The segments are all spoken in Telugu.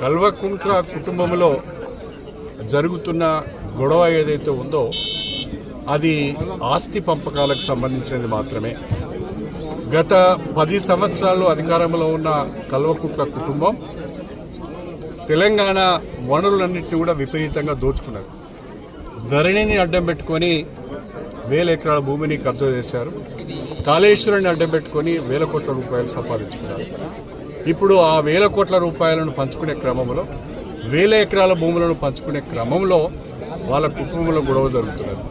కల్వకుంట్ల కుటుంబంలో జరుగుతున్న గొడవ ఏదైతే ఉందో అది ఆస్తి పంపకాలకు సంబంధించినది మాత్రమే. గత పది సంవత్సరాలు అధికారంలో ఉన్న కల్వకుంట్ల కుటుంబం తెలంగాణ వనరులన్నింటినీ కూడా విపరీతంగా దోచుకున్నారు. ధరణిని అడ్డం పెట్టుకొని వేల ఎకరాల భూమిని కబ్జా చేశారు. కాళేశ్వరాన్ని అడ్డం పెట్టుకొని వేల కోట్ల రూపాయలు సంపాదించుకున్నారు. ఇప్పుడు ఆ వేల కోట్ల రూపాయలను పంచుకునే క్రమంలో వేల ఎకరాల భూములను పంచుకునే క్రమంలో వాళ్ళ కుటుంబంలో గొడవ జరుగుతున్నది.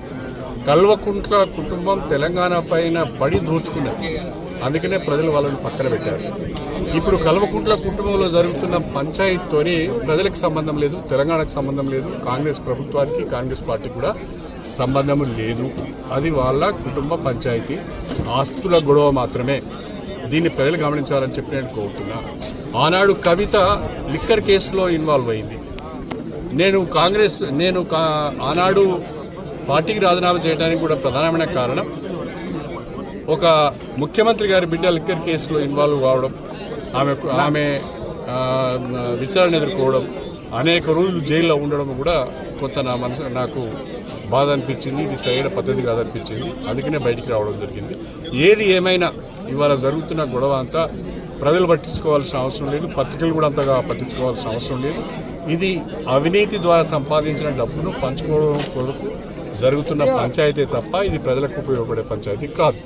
కల్వకుంట్ల కుటుంబం తెలంగాణ పైన పడి దోచుకున్నది. అందుకనే ప్రజలు వాళ్ళని పక్కన పెట్టారు. ఇప్పుడు కల్వకుంట్ల కుటుంబంలో జరుగుతున్న పంచాయతీతోని ప్రజలకు సంబంధం లేదు తెలంగాణకు సంబంధం లేదు కాంగ్రెస్ ప్రభుత్వానికి కాంగ్రెస్ పార్టీ కూడా సంబంధం లేదు. అది వాళ్ళ కుటుంబ పంచాయతీ ఆస్తుల గొడవ మాత్రమే. దీన్ని ప్రజలు గమనించాలని చెప్పి నేను కోరుతున్నా. ఆనాడు కవిత లిక్కర్ కేసులో ఇన్వాల్వ్ అయింది. నేను కాంగ్రెస్ నేను కా- ఆనాడు పార్టీకి రాజీనామా చేయడానికి కూడా ప్రధానమైన కారణం ఒక ముఖ్యమంత్రి గారి బిడ్డ లిక్కర్ కేసులో ఇన్వాల్వ్ కావడం ఆమె ఆమె విచారణ ఎదుర్కోవడం అనేక రోజులు జైల్లో ఉండడం కూడా కొంత నా మనసు నాకు బాధ అనిపించింది. ఇది సరైన పద్ధతి కాదనిపించింది. అందుకనే బయటికి రావడం జరిగింది. ఏది ఏమైనా ఇవాళ జరుగుతున్న గొడవ అంతా ప్రజలు పట్టించుకోవాల్సిన అవసరం లేదు పత్రికలు కూడా అంతగా పట్టించుకోవాల్సిన అవసరం లేదు. ఇది అవినీతి ద్వారా సంపాదించిన డబ్బును పంచుకోవడం కొరకు జరుగుతున్న పంచాయతీ తప్ప ఇది ప్రజలకు ఉపయోగపడే పంచాయతీ కాదు.